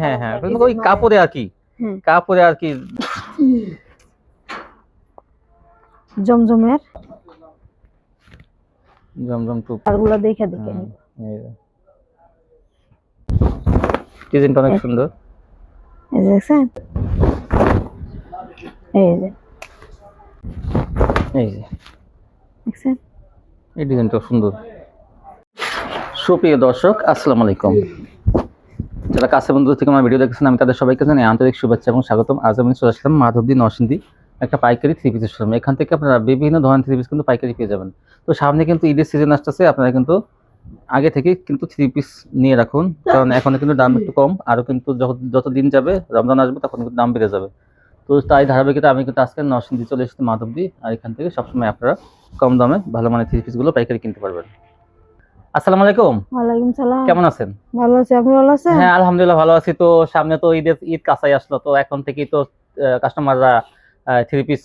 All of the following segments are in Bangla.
হ্যাঁ হ্যাঁ। ওই কাপড়ে আর কি। কাপড়ে আর কি। জমজমের জমজম টুপ। তারগুলো দেখে দেখে হুম, নিব এই যে। ডিজাইনটা অনেক সুন্দর। এই যে দেখছেন? এই যে। এই যে। দেখছেন? এই ডিজাইনটা সুন্দর। সুপ্রিয় দর্শক আসসালামু আলাইকুম। যারা কাছে বন্ধু থেকে আমার ভিডিও দেখছেন আমি তাদের সবাইকে জানাই আন্তরিক শুভেচ্ছা এবং স্বাগতম। আজ আমি চলে আসলাম মাধবদী নরসিংদী একটা পাইকারি থ্রি পিসের শোরুম এখান থেকে আপনারা বিভিন্ন ধরনের থ্রি পিস কিন্তু পাইকারি পেয়ে যাবেন। তো সামনে কিন্তু ঈদের সিজন আসতেছে, আপনারা কিন্তু আগে থেকে কিন্তু থ্রি পিস নিয়ে রাখুন, কারণ এখন কিন্তু দাম একটু কম। আরও কিন্তু যত যত দিন যাবে, রমজান আসবে, তখন কিন্তু দাম বেড়ে যাবে। তো তাই ধারাবাহিকতা আমি কিন্তু আজকে নরসিংদী চলে এসেছি মাধবদী, আর এখান থেকে সবসময় আপনারা কম দামে ভালো মানের থ্রি পিসগুলো পাইকারি কিনতে পারবেন। আসসালামু আলাইকুম। ওয়ালাইকুম সালাম। কেমন আছেন? ভালো আছি। আপনি ভালো আছেন? হ্যাঁ আলহামদুলিল্লাহ ভালো আছি। তো সামনে তো ঈদের ঈদ কাছাই আসলো তো এখন থেকেই তো কাস্টমাররা থ্রি পিস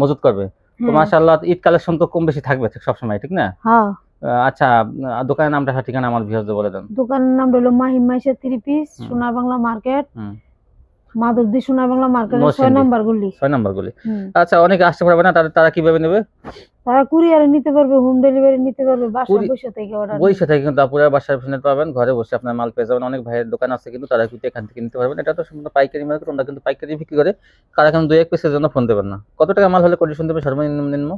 মজুত করবে। তো। মাশাআল্লাহ ঈদ কালেকশন তো কম বেশি থাকবে ঠিক সবসময় ঠিক না? হ্যাঁ। আচ্ছা দোকানের নামটা ঠিকানা আমার ভিউয়ারদের বলে দেন। দোকানের নাম হলো মাহিম মাইশা থ্রি পিস। সোনার বাংলা মার্কেট। মাধবদী সোনার বাংলা মার্কেটের। নাম্বার গুলি নাম্বার গুলি আচ্ছা অনেকে আসতে পারবে না তারা কীভাবে নেবে? তারা কুরিয়ারে নিতে পারবে হোম ডেলিভারি নিতে পারবে বাসা বসে থেকে অর্ডার বই সাথে কিন্তু বাসায় বসে পারবেন ঘরে বসে আপনার মাল পেয়ে যাবেন। অনেক ভাইয়ের দোকান আছে কিন্তু তারা কিন্তু এখান থেকে নিতে পারবেন। এটা তো সম্পূর্ণ পাইকারি মার্কেট ওরা কিন্তু পাইকারি বিক্রি করে। কারা কিন্তু দুই এক পিসের জন্য ফোন দেবেন না। কত টাকা মাল হলে কন্ডিশন দেবে? সর্বনিম্ন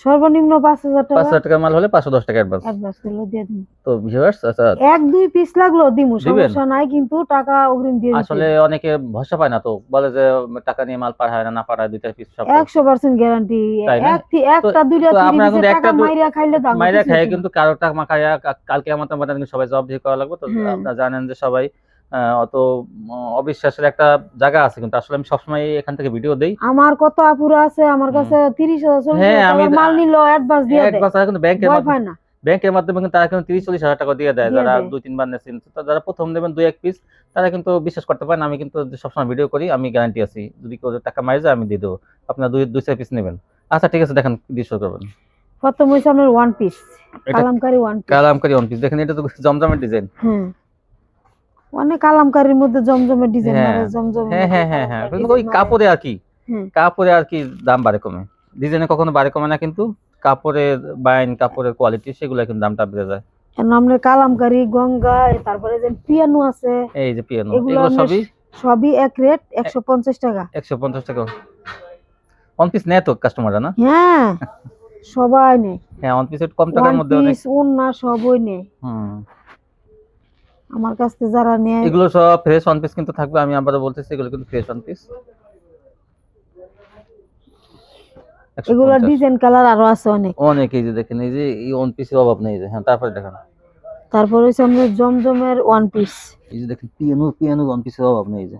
সর্বনিম্ন পাঁচ হাজার পাঁচ টাকা হাজার টাকা মাল হলে পাঁচশো দশ টাকা অ্যাডভান্স অ্যাডভান্সগুলো দিয়ে দিন। তো ভিউয়ার্স আচ্ছা এক দুই পিস লাগল দিমু সমস্যা নাই কিন্তু টাকা অগ্রিম দিয়ে আসলে অনেকে ভরসা পায় না তো বলে যে টাকা নিয়ে মাল পাঠায় না না পাঠায় দুইটা পিস সব একশো পার্সেন্ট গ্যারান্টি তাই এক থি- একটা দুইটা তো তিরিশের কিন্তু একটা মাইরা খাইলে দাম মাইরা খায় কিন্তু কারও টাকা মাখায় কালকে আমার তো কিন্তু সবাই জবাব দিয়ে করা লাগবে তো আপনারা জানেন যে সবাই অত অবিশ্বাসের একটা জায়গা আছে কিন্তু আসলে আমি সবসময় এখান থেকে ভিডিও দেই। আমার কত আপুরা আছে আমার কাছে তিরিশ হাজার চল্লিশ হ্যাঁ, আমি- মাল নিল অ্যাডভান্স দিয়ে দেয়। অ্যাডভান্স কিন্তু ব্যাংকের মাধ্যমে না। ব্যাংকের মাধ্যমে কিন্তু তারা কিন্তু তিরিশ চল্লিশ হাজার টাকা দিয়ে দেয় যারা। দুই তিনবার নেছেন। যারা প্রথম দেবেন দুই এক পিস তারা কিন্তু বিশ্বাস করতে পারেন আমি কিন্তু সবসময় ভিডিও করি আমি গ্যারান্টি আছি যদি কেউ টাকা মারি যায় আমি দিয়ে দেবো। আপনার দুই দুই চার পিস নেবেন। আচ্ছা ঠিক আছে দেখেন দিয়ে শুরু করবেন। প্রথম হয়েছে আপনার one piece kalamkari one piece kalamkari one piece দেখেন এটা তো জমজমের ডিজাইন হ্যাঁ অনেক কালামকারির মধ্যে জমজমের ডিজাইন হ্যাঁ। মারে জমজম হ্যাঁ হ্যাঁ হ্যাঁ হ্যাঁ। ওই কাপড়ে আর কি কাপড়ে আর কি দাম বাড়ে কমে। ডিজাইনে কখনো বাড়ে কমে না কিন্তু কাপড়ের বাইন কাপড়ের কোয়ালিটি সেগুলো কিন্তু দামটা বেড়ে যায়। আপনার কালামকারি গঙ্গা তারপরে যে পিয়ানো আছে এই যে পিয়ানো এগুলো সবই সবই এক রেট একশো পঞ্চাশ টাকা। একশো পঞ্চাশ টাকা। ওয়ান পিস নেয় তো কাস্টমাররা না? হ্যাঁ সবাই নেই হ্যাঁ ওয়ান পিসের কম টাকার মধ্যে অনেক পিস ওন্না সবই নেই হুম। আমার কাছ যারা নেয় এগুলো সব ফ্রেশ ওয়ান পিস কিন্তু থাকবে আমি আবারও বলতেছি এগুলো কিন্তু ফ্রেশ ওয়ান পিস এগুলো ডিজাইন কালার আরও আছে অনেক। অনেক এই যে দেখেন এই যে এই ওয়ান পিসের অভাব নেই যে হ্যাঁ তারপরে দেখেন। তারপর হচ্ছে আপনার জমজমের ওয়ান পিস এই যে দেখেন পিয়ানো পিয়ানো ওয়ান পিসের অভাব নেই যে।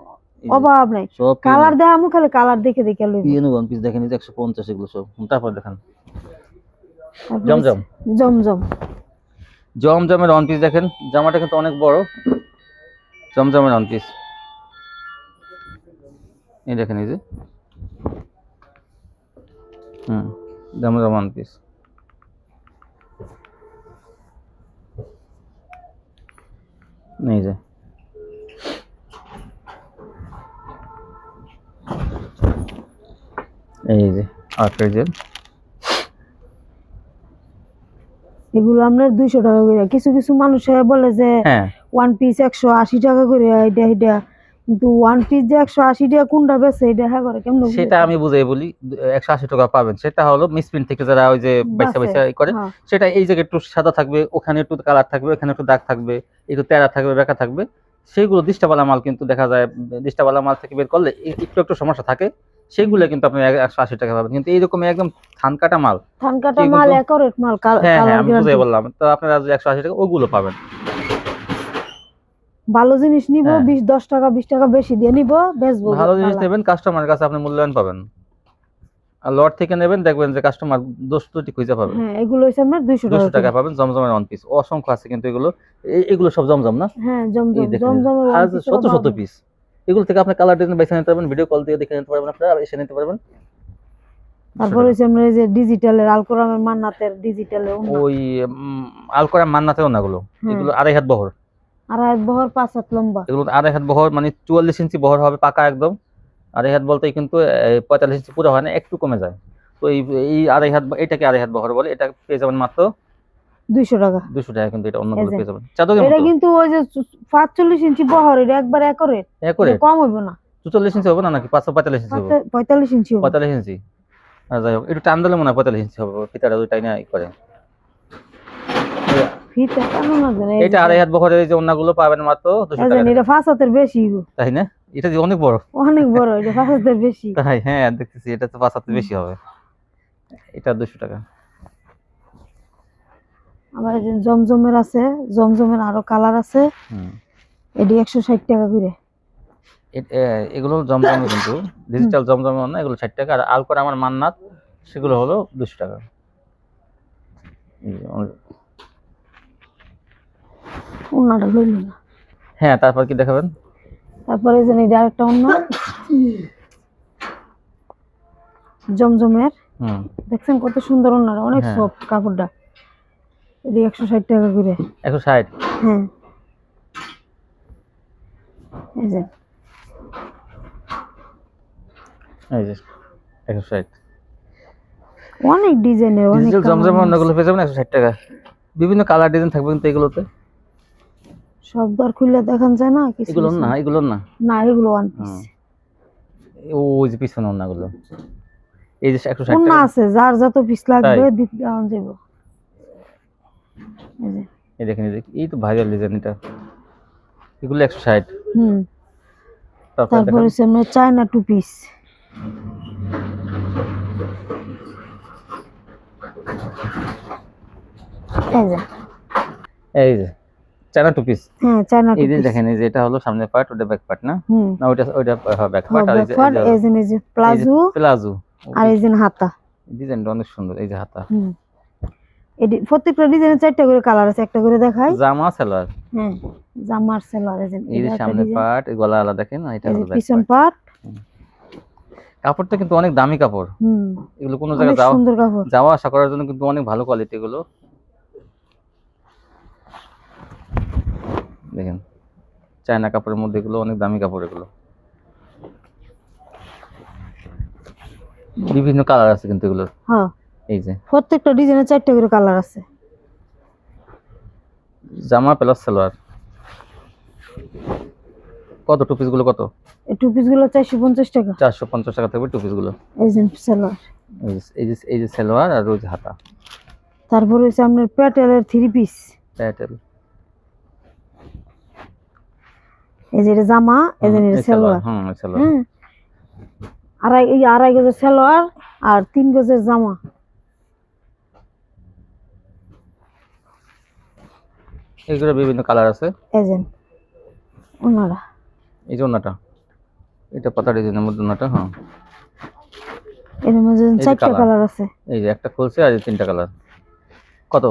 অভাব নাই। কালার দেওয়া আমি খালি কালার দেখে দেখে লইব। পিয়ানো ওয়ান পিস দেখেন এই যে একশো পঞ্চাশ এগুলো সব। তারপর দেখেন। জমজম। জমজম। জমজমের ওয়ান পিস দেখেন, জামাটা কিন্তু অনেক বড়। জমজমের ওয়ান পিস এই দেখেন এই যে। হুম জমজম ওয়ান পিস এই যে। এই যে আটটা যে এগুলো আপনার দুইশো টাকা করে কিছু কিছু মানুষ বলে যে হ্যাঁ। ওয়ান পিস একশো আশি টাকা করে এটা এটা। কিন্তু ওয়ান পিস যে একশো আশি টাকা কোনটা বেছে এটা হ্যাঁ করে কেমন সেটা আমি বুঝাই বলি একশো আশি টাকা পাবেন। সেটা হলো মিসপ্রিন্ট থেকে যারা ওই যে বাইসা বাইসা করে হ্যাঁ। সেটা এই জায়গায় একটু সাদা থাকবে ওখানে একটু কালার থাকবে ওখানে একটু দাগ থাকবে একটু তেরা থাকবে বেকা থাকবে। সেইগুলো দৃষ্টাবালা মাল কিন্তু দেখা যায় দৃষ্টাবালা মাল থেকে বের করলে একটু একটু সমস্যা থাকে। সেইগুলো কিন্তু আপনি এক- একশো আশি টাকা পাবেন। কিন্তু এইরকম একদম ধান কাটা মাল ধান কাটা মাল? একরেট মাল হ্যাঁ হ্যাঁ আমি গ্যারান্টি বললাম। তো আপনারা একশো আশি টাকা ওগুলো পাবেন। ভালো জিনিস নিব হ্যাঁ। বিশ দশ টাকা বিশ টাকা বেশি দিয়ে নিব বেচবো ভালো জিনিস নেবেন কাস্টমারের কাছে আপনি মূল্যায়ন পাবেন। আর লট থেকে নেবেন দেখবেন যে কাস্টমার দোষ ত্রুটি খুঁজে পাবেন হ্যাঁ এগুলো হচ্ছে আপনার দুইশো দুশো টাকা টাকা পাবেন জমজমের ওয়ান পিস অসংখ্য আছে কিন্তু এগুলো। এগুলো সব জমজম না? হ্যাঁ জমজম জমজমের আর শত শত পিস এগুলো থেকে আপনি কালার ডিজাইন বেছে নিতে পারবেন ভিডিও কল দিয়ে দেখে নিতে পারবেন আপনারা এসে নিতে পারবেন। তারপর হচ্ছে আপনার এই যে ডিজিটালের আলকোরামের মান্নাতের ডিজিটালের ওই উম, আলকোরা মান্নাতেও না গুলো। এগুলো আড়াই হাত বহর। আড়াই হাত বহর পাঁচ হাত লম্বা। এগুলো আড়াই হাত বহর মানে চুয়াল্লিশ ইঞ্চি বহর হবে পাকা একদম। আড়াই হাত বলতে কিন্তু পঁয়তাল্লিশ ইঞ্চি পুরো হয় না একটু কমে যায়। তো এই এই আড়াই হাত এটাকে আড়াই হাত বহর বলে এটা পেয়ে যাবেন মাত্র দুইশো টাকা। দুশো টাকা কিন্তু এটা অন্যগুলো পেয়ে যাবেন। চাদরের এটা কিন্তু ওই যে পাঁচচল্লিশ ইঞ্চি বহর এটা একবার একরে। করে কম হইব না। চুচল্লিশ ইঞ্চি হবে না নাকি? পাঁচশো পঁয়তাল্লিশ ইঞ্চি হবে ইঞ্চি হবে। ইঞ্চি। আর যাই হোক একটু টান দিলে মনে হয় পঁয়তাল্লিশ ইঞ্চি হবে। ফিতাটা দুইটাই না করে। ফিতে কেন না জানে। এটা আড়াই হাত বহরের এই যে অন্যগুলো পাবেন মাত্র দুশো টাকা এটা পাঁচ হাতের বেশি। তাই না? এটা অনেক বড়। অনেক বড় এটা পাঁচ হাতের বেশি। তাই হ্যাঁ দেখতেছি এটা তো পাঁচ হাতে বেশি হবে। এটা দুশো টাকা। আবার জমজমের আছে জমজমের আরও কালার আছে। এটি একশো ষাট টাকা করে। এগুলো জমজমে কিন্তু। ডিজিটাল জমজমে না এগুলো ষাট টাকা। আর আলকর আমার মান্নাত সেগুলো হলো দুশো টাকা। অন্যটা লইল না। হ্যাঁ তারপর কি দেখাবেন? তারপরে যে এটা আরেকটা অন্য। জমজমের। হুম। দেখছেন কত সুন্দর অন্যটা অনেক হ্যাঁ। সফট কাপড়টা। এটি একশো ষাট টাকা করে। একশো ষাট? হ্যাঁ। এই যে। এই যে একশো ষাট। অনেক ডিজাইনের অনেক ডিজিটাল colour অন্যগুলো পেয়ে যাবেন একশো ষাট টাকা। বিভিন্ন কালার ডিজাইন থাকবে কিন্তু এগুলোতে। সব দর খুললে দেখান যায় না কিছু এগুলো না এগুলো না? না এগুলো ওয়ান পিস। ওই যে পিছনে অন্যগুলো। এই যে একশো ষাট টাকা। আছে যার যত পিস লাগবে দিতে দেওয়া যাব। এই দেখেন এই এই তো ভাইরাল ডিজাইন এটা। এগুলো একশো ষাট। হুম। তারপরে আপনার চায়না টু পিস এই যে। এই যে চায়না টু পিস হ্যাঁ চায়না টু এই পিস দেখেন এই যে এটা হলো সামনের পার্ট ওটা ব্যাক পার্ট না? হুম। না ওইটা ওইটা ব্যাক পার্ট আর এই যে প্লাজো। প্লাজো। আর এই যে হাতা। ডিজাইনটা অনেক সুন্দর এই যে হাতা। হুম। এটি প্রত্যেকটা ডিজাইনের চারটা করে কালার আছে একটা করে দেখাই। জামা সালোয়ার হ্যাঁ জামার সেলার এই যে এই যে এটা একটা পার্ট গলা আলাদা দেখেন এটা হলো পিছন পার্ট কাপড়টা কিন্তু অনেক দামি কাপড়। হুম। এগুলো কোনো জায়গায় যাওয়া সুন্দর কাপড়। যাওয়া আসা করার জন্য কিন্তু অনেক ভালো কোয়ালিটি এগুলো। দেখেন চায়না কাপড়ের মধ্যে এগুলো অনেক দামি কাপড় এগুলো। বিভিন্ন কালার আছে কিন্তু এগুলোর। হ্যাঁ। এই যে। প্রত্যেকটা ডিজাইনের চারটা করে কালার আছে। জামা প্লাস সালোয়ার। কত টু গুলো কত? এই টু পিসগুলো চারশো পঞ্চাশ টাকা। চারশো পঞ্চাশ টাকা থাকবে টু গুলো। এই যে এই যে এই যে সালোয়ার আর ওই হাতা। তারপরে আপনার প্যাটেলের থ্রি পিস প্যাটেল। এই যে এটা জামা এই যে এটা সেলোয়ার। হুম সালোয়ার। হ্যাঁ। আড়াই আড়াই গজের সেলোয়ার আর তিন গজের জামা। এইগুলো বিভিন্ন কালার আছে। যে ওনারা এই যে ওনাটা এটা পাতা ডিজাইনের মধ্যে ওনাটা হ্যাঁ। এর মধ্যে চারটা কালার। আছে। এই যে একটা খুলছে আর এই তিনটা কালার। কত?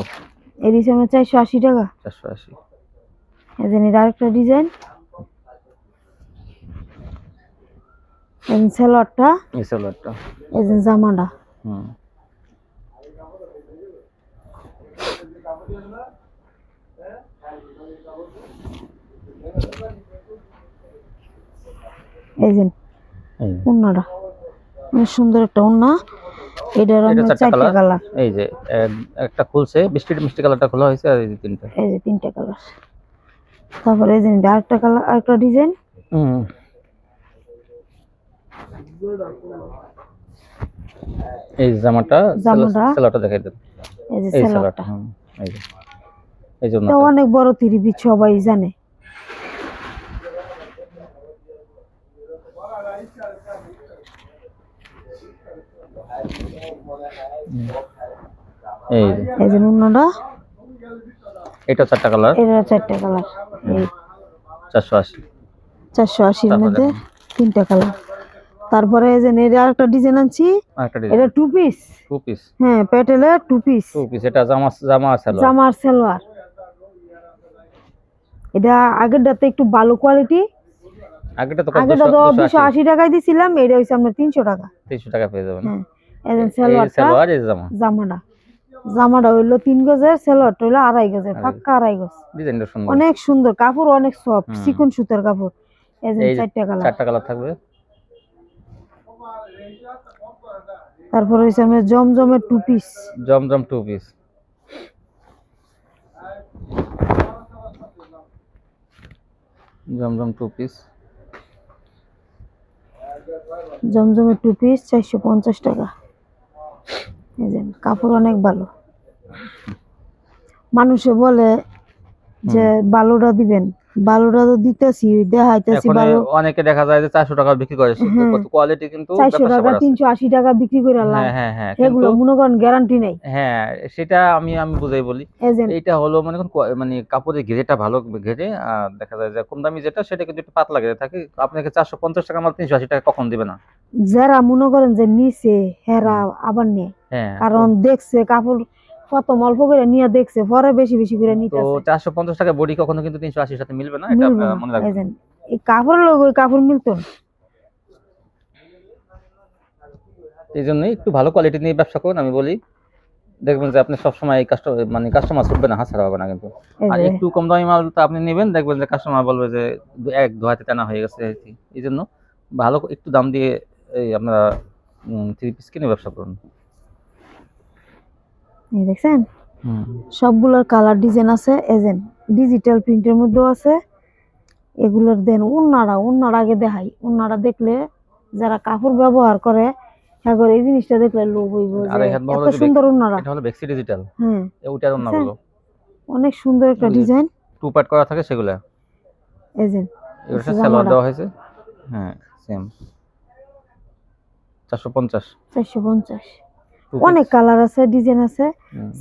এর হিসেবে আমরা চারশো আশি টাকা। চারশো আশি। এই যে এটা আরেকটা ডিজাইন। যে সেলোয়ারটা। এই যে জামাটা। হুম। এই যে অনেক সুন্দর একটা এটার এটা চারটা কালার এই যে একটা খুলছে মিষ্টি মিষ্টি কালারটা খোলা হয়েছে আর এই যে তিনটা। এই যে তিনটা কালার তারপরে এই যে আরেকটা কালার আরেকটা ডিজাইন হুম। এই জামাটা। সালোয়ারটা দেখাই দেন। এই যে হুম এই যে। এই অনেক বড় থ্রি পিস সবাই জানে। এই এই যে ওন্নাটা এটা চারটা কালার? এটার চারটা কালার। চারশো আশি। চারশো আশির মধ্যে তিনটা কালার। তারপরে এই যে এর আরেকটা ডিজাইন আনছি। এটা টু পিস টু পিস হ্যাঁ প্যাটেলের টু পিস টু পিস এটা জামা জামা সালোয়ার। জামার সালোয়ার। এটা আগেরটাতে একটু ভালো কোয়ালিটি আগেটা তো আগেটা তো দুশো আশি। টাকায় দিছিলাম এটা হচ্ছে আপনার তিনশো টাকা। তিনশো টাকা পেয়ে যাবেন। হ্যাঁ। সালোয়ার জামাটা। জামাটা হইল তিন গজের সেলোয়ারটা হইল আড়াই গজের পাক্কা আড়াই গজ। অনেক সুন্দর কাপড় অনেক সফট। চিকন সুতার কাপড়। এই যে চারটা কালার। চারটা কালার থাকবে। তারপর হইছে আমরা জমজমের two piece Zamzam two piece Zamzam two piece জমজমের টু পিস চারশো পঞ্চাশ টাকা। কাপড় অনেক ভালো। মানুষে বলে যে বালুটা দিবেন বালুটা তো দিতেছি দেখাইতেছি বালু। অনেকে দেখা যায় যে চারশো টাকা বিক্রি করে হ্যাঁ। কোয়ালিটি কিন্তু চারশো ব্যাপার টাকা স্যাপার আছে। তিনশো আশি টাকা বিক্রি করে লাভ। হ্যাঁ হ্যাঁ হ্যাঁ কিন্তু মনে করেন গ্যারান্টি নেই। হ্যাঁ সেটা আমি আমি বুঝাই বলি। এইটা হলো মানে মানে কাপড়ের ঘেরেটা ভালো ঘেরে আর দেখা যায় যে কম দামি যেটা সেটা কিন্তু একটু পাতলা ঘেরে থাকে। আপনাকে চারশো পঞ্চাশ টাকা মাল তিনশো আশি টাকা কখন দিবে না? যারা মনে করেন যে নিচে হেরা আবার নেয়। হ্যাঁ। কারণ দেখছে কাপড় অল্প করে নিয়ে দেখছে পরে বেশি বেশি করে তো নিতেছে চারশো পঞ্চাশ টাকা বডি কখনো কিন্তু তিনশো আশির সাথে মিলবে না এটা মনে রাখবেন। এই লোক ওই কাপড় মিলতো না। এই জন্যই একটু ভালো কোয়ালিটি নিয়ে ব্যবসা করুন আমি বলি। দেখবেন যে আপনি সবসময় এই কাস্টমার মানে কাস্টমার ছুটবে না হাসারা হবে না কিন্তু। আর একটু কম দামি মাল তো আপনি নেবেন দেখবেন যে কাস্টমার বলবে যে এক দু হাতে টানা হয়ে গেছে এই জন্য ভালো একটু দাম দিয়ে এই আপনারা থ্রি পিস কিনে ব্যবসা করুন। এই দেখছেন? সবগুলোর কালার ডিজাইন আছে এজেন্ট ডিজিটাল প্রিন্টের মধ্যেও আছে। এগুলোর দেন উন্নারা উন্নার আগে দেখাই। উন্নারা দেখলে যারা কাপড় ব্যবহার করে হ্যাঁ করে এই জিনিসটা দেখলে লোভ হইব এত সুন্দর উন্নারা। এটা হলো বেক্সি ডিজিটাল হ্যাঁ আচ্ছা। বলো অনেক সুন্দর একটা ডিজাইন টু পার্ট করা থাকে সেগুলা। এজেন্ট এগুলো আচ্ছা, সালোয়ার দেওয়া হয়েছে। হ্যাঁ সেম চারশো পঞ্চাশ। চারশো পঞ্চাশ। অনেক কালার আছে ডিজাইন আছে।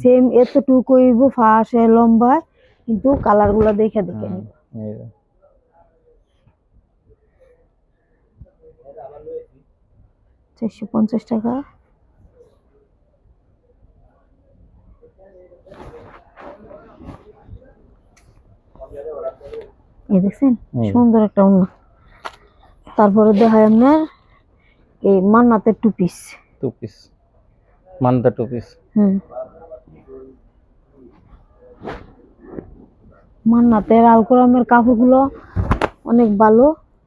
সেম এতটুকু হইব ফাঁসে লম্বা কিন্তু কালারগুলা দেখে দেখে চারশো পঞ্চাশ টাকা। এই দেখছেন। সুন্দর একটা অন্য। তারপরে দেখায় আপনার এই মান্নাতের টু পিস টু পিস মানদা টু পিস হুম। মান্নাতের আলকোরামের কাপড়গুলো অনেক ভালো।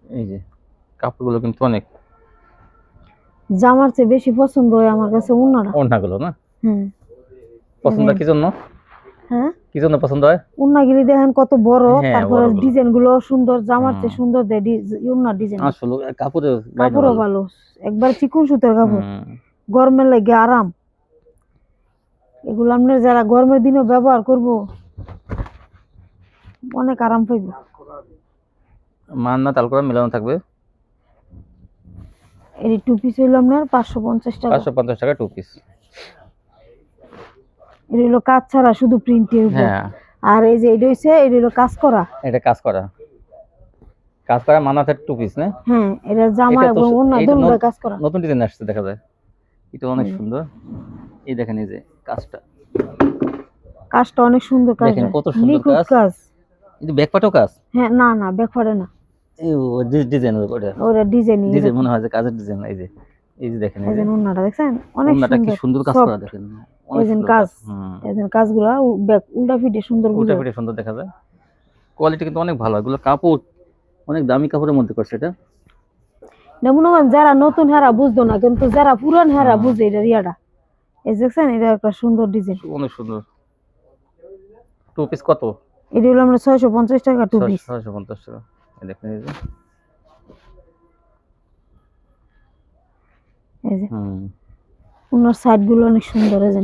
এই যে কাপড়গুলো কিন্তু অনেক। জামার চেয়ে বেশি পছন্দ হয় আমার কাছে না? হুম। পছন্দ কি জন্য? হ্যাঁ? কি জন্য পছন্দ হয়? উন্নাগিরি দেখেন কত বড় হ্যাঁ, তারপরে ডিজাইনগুলো সুন্দর জামার চেয়ে সুন্দর দেয় উন্নার ডিজাইন। আসলে কাপড়ে কাপড়ও ভালো। একবার চিকন সুতার কাপড়। গরমের লাগে আরাম। এগুলো আপনার যারা গরমের দিনেও ব্যবহার করব অনেক আরাম পাইব। মান্না তাল করে মিলানো থাকবে? এই টু পিস হইল আপনার পাঁচশো পঞ্চাশ টাকা। পাঁচশো পঞ্চাশ টাকা টু পিস এটা হইল কাজ ছাড়া শুধু প্রিন্টের হ্যাঁ। আর এই যে এটা হইছে এটা হইল কাজ করা। এটা কাজ করা। কাজ করা মানাতে টু পিস না? হ্যাঁ এটা জামা এবং অন্য এইটা কাজ করা। নতুন ডিজাইন আসছে দেখা যায়। এটা অনেক সুন্দর। এই দেখেন এই যে কাজটা। কাজটা অনেক সুন্দর কাজ। দেখেন কত সুন্দর কাজ। কাজ। যে ব্যাকপাটও কাজ? হ্যাঁ না না ব্যাকফারে না। ডিজাইন ওটা ওরা ডিজাইন ডিজাইন মনে হয় যে কাজের ডিজাইন এই যে এই যে দেখেন এই যে ওন্নাটা দেখছেন? অনেক ওড়নাটা কি সুন্দর। সুন্দর কাজ করা দেখেন। যে কাজ। যে কাজগুলা ব্যাক- উল্টা ফিটে সুন্দর উল্টা ফিটে সুন্দর দেখা যায়। কোয়ালিটি কিন্তু অনেক ভালো। এগুলো কাপড় অনেক দামি কাপড়ের মধ্যে করছে এটা। না মনে যারা নতুন হেরা বুঝতো না কিন্তু যারা পুরান হেরা বুঝে এটা রিয়াটা। এই দেখছেন এটা একটা সুন্দর ডিজাইন। অনেক সুন্দর। টু পিস কত? এটা হলো আমরা ছয়শো পঞ্চাশ টাকা টু পিস ছয়শো পঞ্চাশ টাকা। এই দেখেন এই যে। এই যে। হুম। ওনার সাইডগুলো অনেক সুন্দর এই যে।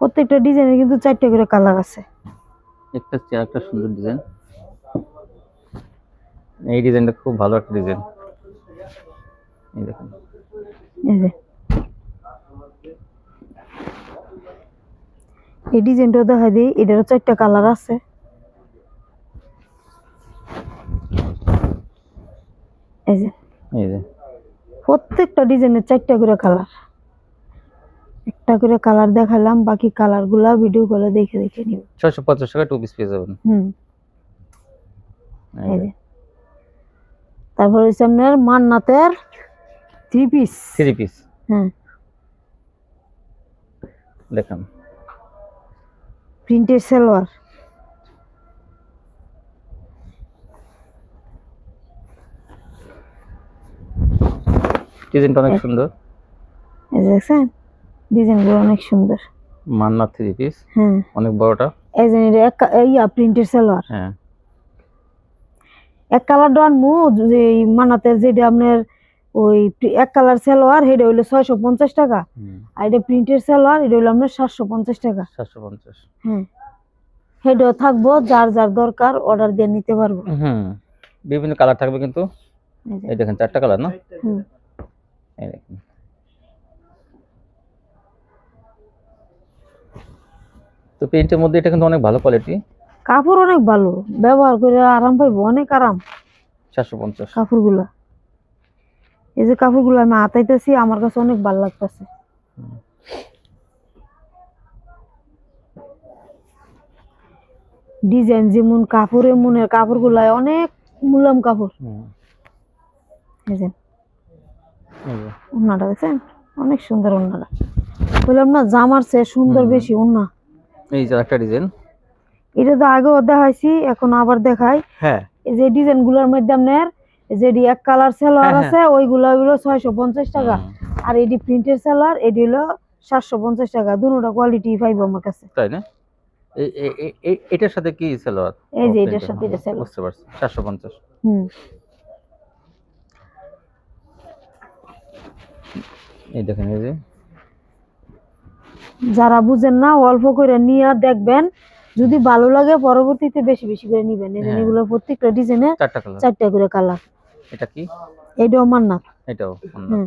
প্রত্যেকটা ডিজাইনের কিন্তু চারটে করে কালার আছে। একটা একটা সুন্দর ডিজাইন। এই ডিজাইনটা খুব ভালো একটা ডিজাইন। এই দেখেন। এই যে। এই ডিজাইনটাও দেখা দিই এটারও চারটা কালার আছে। এই যে। এই যে। প্রত্যেকটা ডিজাইনের চারটা করে কালার। একটা করে কালার দেখালাম বাকি কালারগুলা ভিডিও কলে দেখে দেখে নিব। ছয়শো পঞ্চাশ টাকা টু পিস পেয়ে যাবেন। হুম। এই। যে। তারপর হচ্ছে আপনার মান্নাতের থ্রি পিস থ্রি পিস হ্যাঁ। দেখেন। প্রিন্টের সালোয়ার ডিজাইনটা অনেক সুন্দর। এই দেখছেন? ডিজাইনগুলো অনেক সুন্দর। মান্না থ্রি পিস হ্যাঁ। অনেক বড়টা। এই যে এটা ইয়া প্রিন্টের সালোয়ার হ্যাঁ। এক কালার ডান মু যে এই মানাতের যেটা আপনার ওই এক কালার সালোয়ার সেটা হইল ছয়শো পঞ্চাশ টাকা। আর এটা প্রিন্টের সালোয়ার এটা হইল আপনার সাতশো পঞ্চাশ টাকা। সাতশো পঞ্চাশ। হ্যাঁ। সেটাও থাকব যার যার দরকার অর্ডার দিয়ে নিতে পারব। হুম। বিভিন্ন কালার থাকবে কিন্তু। এই দেখেন চারটা কালার না? হুম। এই দেখেন। তো প্রিন্টের মধ্যে এটা কিন্তু অনেক ভালো কোয়ালিটি কাপড় অনেক ভালো। ব্যবহার করে আরাম পাইবো অনেক আরাম। সাতশো পঞ্চাশ। কাপড়গুলা। এই যে কাপড়গুলো আমি হাতাইতেছি আমার কাছে অনেক ভালো লাগতেছে। ডিজাইন যেমন কাপড়ের মনের কাপড়গুলা অনেক মূল্যম কাপড়। এই যে। দেখছেন? অনেক সুন্দর ওন্নাটা। বললাম না জামার চেয়ে সুন্দর বেশি ওন্না। এই যে একটা ডিজাইন। এটা তো আগেও দেখাইছি এখন আবার দেখাই। হ্যাঁ। এই যে ডিজাইনগুলোর মধ্যে আপনার এই যে এডি এক কালার সেলার হ্যাঁ, আছে ওইগুলো হইল ছয়শো পঞ্চাশ টাকা। আর এডি প্রিন্টের সেলার এডি হলো সাতশো পঞ্চাশ টাকা। দুটোটা কোয়ালিটি পাইবো আমার কাছে। তাই না? এটার সাথে কি সালোয়ার এই যে এটার সাথে এটা সালোয়ার বুঝতে পারছি। চারশো পঞ্চাশ। হুম। এই দেখেন এই যে। যারা বুঝেন না অল্প করে নিয়ে দেখবেন। যদি ভালো লাগে পরবর্তীতে বেশি বেশি করে নিবেন। এই যে হ্যাঁ। এগুলো প্রত্যেকটা ডিজাইনে চারটা কালার চারটা করে কালার এটা কি? এইটাও মান্নাত এটাও হুম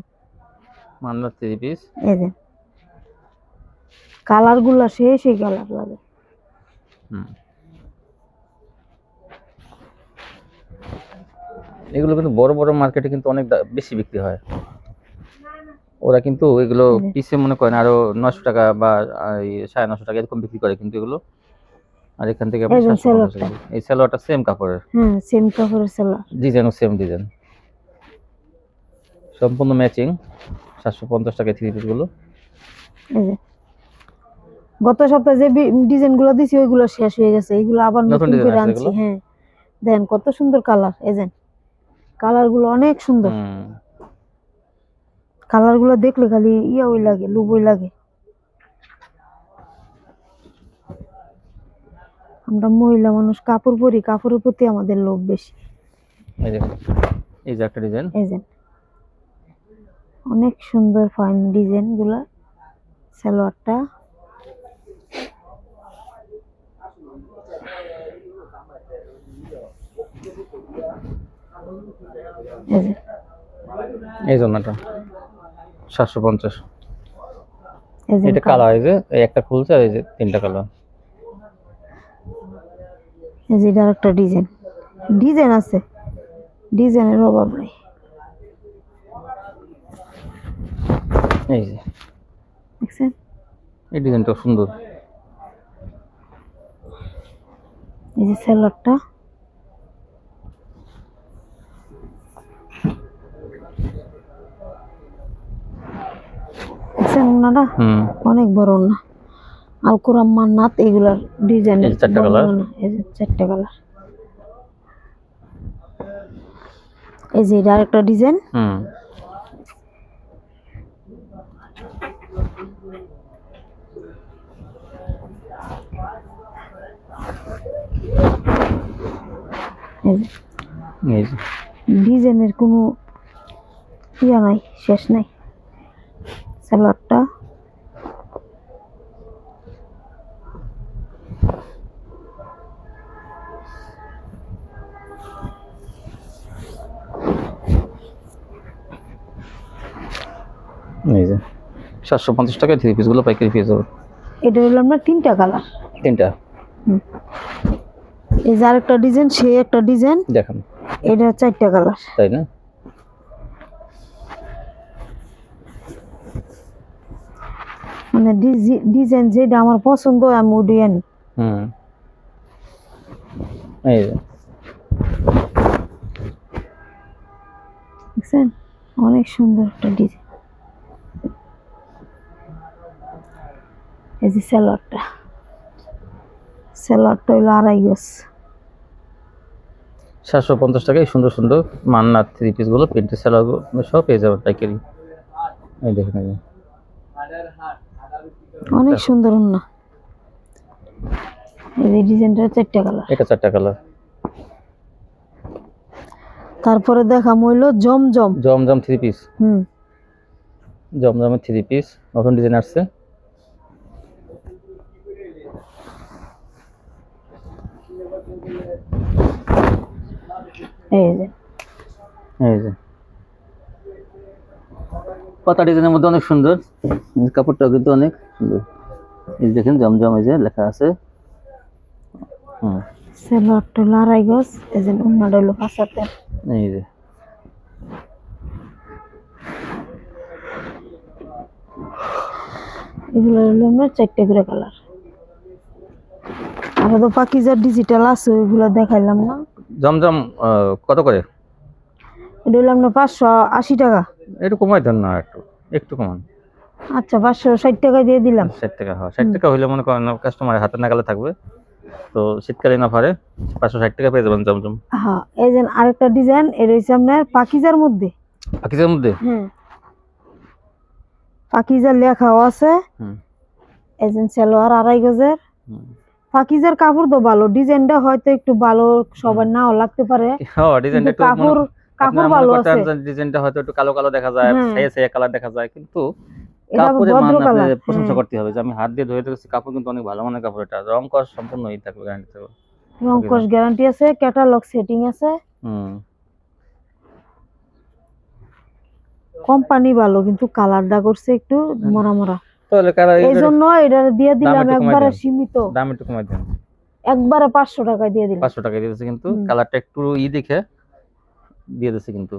মান্না থ্রি পিস এই যে। কালারগুলা সেই সেই কালার লাগে। এগুলো কিন্তু বড় বড় মার্কেটে কিন্তু অনেক বেশি বিক্রি হয়। ওরা কিন্তু এগুলো। পিসে মনে করেন আরও নশো টাকা বা সাড়ে নশো টাকা এরকম বিক্রি করে কিন্তু এগুলো। আর এখান থেকে আপনি এই 750 সালোয়ারটা। সেম কাপড়ের? হ্যাঁ সেম কাপড়ের সালোয়ার। ডিজাইনও সেম ডিজাইন সম্পূর্ণ ম্যাচিং সাতশো পঞ্চাশ টাকা থ্রি এই গত সপ্তাহে যে ডিজাইনগুলো দিছি ওইগুলো শেষ হয়ে গেছে। এইগুলো আবার নতুন করে আনছি। হ্যাঁ। দেখেন কত সুন্দর কালার এই যে। কালারগুলো অনেক সুন্দর। কালারগুলো দেখলে খালি ইয়া ওই লাগে লুবই লাগে। আমরা মহিলা মানুষ কাপড় পরি কাপড়ের প্রতি আমাদের লোভ বেশি। এই যে একটা ডিজাইন এই যে অনেক সুন্দর ফাইন ডিজাইনগুলা সালোয়ারটা। এই জন্যটা সাতশো পঞ্চাশ। এটা কালার এই যে একটা খুলছে আর এই যে তিনটা কালার। এই যে এটার একটা ডিজাইন। ডিজাইন আছে। ডিজাইনের অভাব নেই। এই যে। দেখছেন? এই ডিজাইনটা সুন্দর। এই যে দেখছেন ওনারা? অনেক বড় না আলকুরাম মান্নাত এগুলার ডিজাইন চারটা colour? চারটা কালার এই যে এটা আরেকটা ডিজাইন হুম। ডিজাইনের কোনো ইয়া নাই শেষ নাই। সালোয়ারটা এই যে সাতশো পঞ্চাশ টাকায় থ্রি পিসগুলো পাইকারি পেয়ে যাবে এটা হলো আপনার তিনটা কালার তিনটা। এই যে আরেকটা ডিজাইন সে একটা ডিজাইন দেখান। এটা চারটা কালার তাই না? মানে ডিজাইন যেটা আমার পছন্দ আমি ওটাই আনি। হুম। এই যে। দেখছেন? অনেক সুন্দর একটা ডিজাইন এই যে স্যালোয়ারটা স্যালোয়ারটা হইল আড়াই গজ। সাতশো পঞ্চাশ টাকায় সুন্দর সুন্দর মান্নার থ্রি পিসগুলো প্রিন্টের সেলার সব পেয়ে যাবেন পাইকারি। এই দেখেন অনেক সুন্দর না এই যে ডিজাইনটা চারটা কালার। এটা চারটা কালার। তারপরে দেখাম হইল জমজম। জমজম থ্রি পিস হুম। জমজমের থ্রি পিস নতুন ডিজাইন আসছে। এই যে। এই যে। পাতা ডিজাইনের মধ্যে অনেক সুন্দর। কাপড়টাও কিন্তু অনেক সুন্দর। এই দেখেন জমজম এই যে লেখা আছে। হুম। এই যে এগুলো হলো আমরা চারটে করে কালার। আর তো পাকিজার ডিজিটাল আছে ওইগুলো দেখাইলাম না। জমজম কত করে? এটা হলো আপনার পাঁচশো আশি টাকা। একটু কমাই দেন না একটু একটু কমান। আচ্ছা পাঁচশো ষাট টাকা দিয়ে দিলাম। ষাট টাকা হয় ষাট টাকা হইলে মনে করেন কাস্টমারের হাতে নাগালে থাকবে। তো শীতকালীন অফারে পাঁচশো ষাট টাকা পেয়ে যাবেন জমজম। হ্যাঁ এই যে আরেকটা ডিজাইন এটা হচ্ছে আপনার পাকিজার মধ্যে। পাখিদের মধ্যে? হুম। পাকিজার লেখাও আছে। হুম। এই যে আড়াই গজের। হুম। পাকিজার কাপড় তো ভালো ডিজাইনটা হয়তো একটু ভালো সবার নাও লাগতে পারে। হ্যাঁ ডিজাইনটা একটু কাপড় কাপড় ভালো আছে। ডিজাইনটা হয়তো একটু কালো কালো দেখা যায়। ছায়া ছায়া কালার দেখা যায় কিন্তু কাপড়ের মান ভদ্র কালার প্রশংসা করতে হবে যে আমি হাত দিয়ে ধরে দেখছি কাপড় কিন্তু অনেক ভালো মানের কাপড় এটা। রং কস সম্পূর্ণ ই থাকবে গ্যারান্টি থাকবে। রংকশ গ্যারান্টি আছে। ক্যাটালগ সেটিং আছে হুম। কোম্পানি ভালো কিন্তু কালারটা করছে একটু মরা মরা। তাহলে কারা এই জন্য এটা দিয়ে দিলাম একবারে সীমিত। দাম একটু কমাই দেন। একবারে পাঁচশো টাকা দিয়ে দিলাম। পাঁচশো টাকা দিয়ে দিচ্ছে কিন্তু কালারটা একটু ই দেখে দিয়ে দিচ্ছে কিন্তু।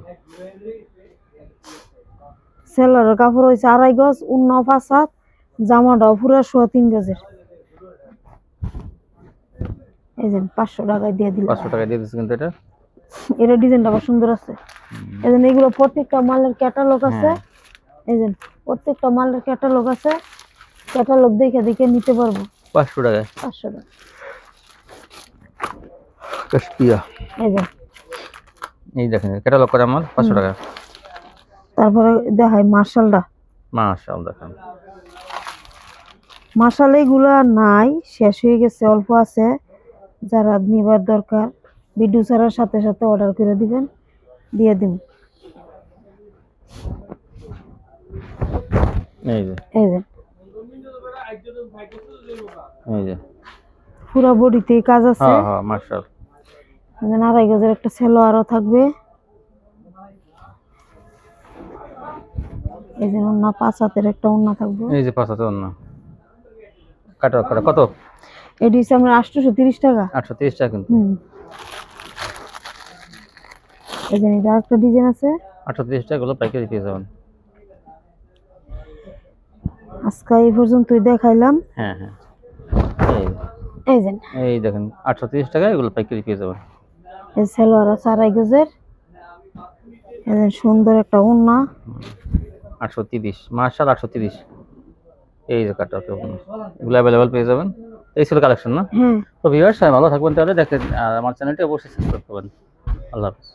সেলারের কাপড় হয়েছে আড়াই গজ উন্ন পাঁচ হাত জামাটাও পুরো সোয়া তিন গজের। এই যে পাঁচশো টাকায় দিয়ে দিলাম। পাঁচশো টাকা দিয়ে দিচ্ছে কিন্তু এটা। এটা ডিজাইনটা আবার সুন্দর আছে। এই যে এগুলো প্রত্যেকটা মালের ক্যাটালগ আছে। হ্যাঁ। এই যে প্রত্যেকটা মালের ক্যাটালগ আছে ক্যাটালগ দেখে দেখে নিতে পারব। পাঁচশো টাকায় পাঁচশো টাকা। কাশপিয়া। এই যে। এই দেখেন ক্যাটালগ করে আমার পাঁচশো টাকা। তারপরে দেখাই মার্শালটা। মাশাল দেখেন। মার্শাল আর নাই শেষ হয়ে গেছে অল্প আছে। যারা নিবার দরকার ভিডিও ছাড়ার সাথে সাথে অর্ডার করে দিবেন দিয়ে দিন। এই যে। এই যে। এই যে। পুরো বডিতে কাজ আছে। হ্যাঁ হ্যাঁ মাশাল এখানে আড়াই গজের একটা সেলোয়ারও থাকবে। এই যে ওন্না পাঁচ হাতের একটা ওন্না থাকবে। এই যে পাঁচ কাটা কাটা কত? এটি হচ্ছে আপনার আটশোশো তিরিশ টাকা। আটশো তিরিশ টাকা কিন্তু। এই যে এটা একটা ডিজাইন আছে। আটশো তিরিশ টাকা গুলো পাইকারি পেয়ে যাবেন। আজকে এই পর্যন্তই দেখাইলাম। হ্যাঁ হ্যাঁ। এই। এই যে। এই দেখেন আটশো তিরিশ টাকা এগুলো পাইকারি পেয়ে যাবেন। এই সেলোয়ার আছে আড়াই গজের। এই সুন্দর একটা ওন্না আটশো তিরিশ। মার্শাল আটশো তিরিশ। এই যে কাটা এগুলো অ্যাভেলেবেল পেয়ে যাবেন। এই ছিল কালেকশন না? হ্যাঁ। তো ভিউয়ার্স ভালো থাকবেন তাহলে। দেখেন আমার চ্যানেলটি অবশ্যই সাবস্ক্রাইব করবেন। আল্লাহ হাফিজ।